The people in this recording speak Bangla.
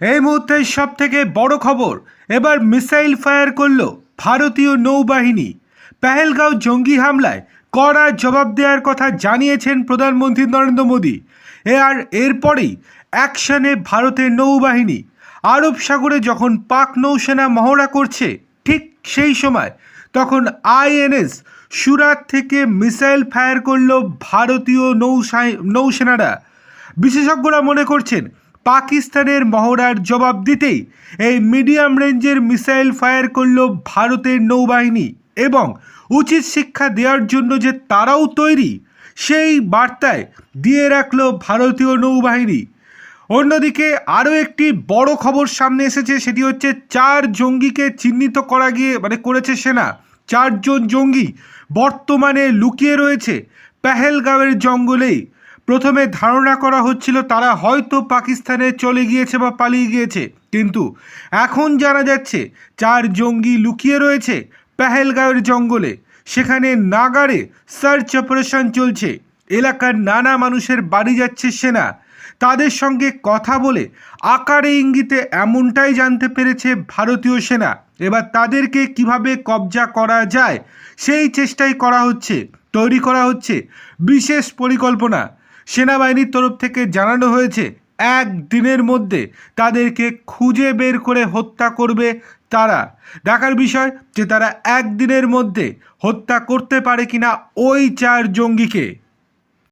এই মুহূর্তে সব থেকে বড় খবর, এবার মিসাইল ফায়ার করল ভারতীয় নৌবাহিনী। পেহেলগাঁও জঙ্গি হামলায় কড়া জবাব দেওয়ার কথা জানিয়েছেন প্রধানমন্ত্রী নরেন্দ্র মোদী। এ আর এরপরেই অ্যাকশনে ভারতের নৌবাহিনী। আরব সাগরে যখন পাক নৌসেনা মহড়া করছে, ঠিক সেই সময় তখন আইএনএস সুরাত থেকে মিসাইল ফায়ার করল ভারতীয় নৌসা নৌসেনারা। বিশেষজ্ঞরা মনে করছেন পাকিস্তানের মহড়ার জবাব দিতেই এই মিডিয়াম রেঞ্জের মিসাইল ফায়ার করল ভারতের নৌবাহিনী এবং উচিত শিক্ষা দেওয়ার জন্য যে তারাও তৈরি, সেই বার্তায় দিয়ে রাখল ভারতীয় নৌবাহিনী। অন্যদিকে আরও একটি বড় খবর সামনে এসেছে, সেটি হচ্ছে চার জঙ্গিকে চিহ্নিত করা গিয়ে মানে করেছে সেনা। চারজন জঙ্গি বর্তমানে লুকিয়ে রয়েছে পেহেলগাঁওয়ের জঙ্গলেই। প্রথমে ধারণা করা হচ্ছিল তারা হয়তো পাকিস্তানে চলে গিয়েছে বা পালিয়ে গিয়েছে। কিন্তু এখন জানা যাচ্ছে চার জঙ্গি লুকিয়ে রয়েছে পেহেলগাঁওয়ের জঙ্গলে। সেখানে নাগারে সার্চ অপারেশন চলছে। এলাকার নানা মানুষের বাড়ি যাচ্ছে সেনা। তাদের সঙ্গে কথা বলে আকারে ইঙ্গিতে এমনটাই জানতে পেরেছে ভারতীয় সেনা। এবার তাদেরকে কীভাবে কবজা করা যায়, সেই চেষ্টাই করা হচ্ছে, তৈরি করা হচ্ছে। বিশেষ পরিকল্পনা সেনাবাহিনীর তরফ থেকে জানানো হয়েছে, এক দিনের মধ্যে তাদেরকে খুঁজে বের করে হত্যা করবে তারা। দেখার বিষয় যে তারা একদিনের মধ্যে হত্যা করতে পারে কিনা ওই চার জঙ্গিকে।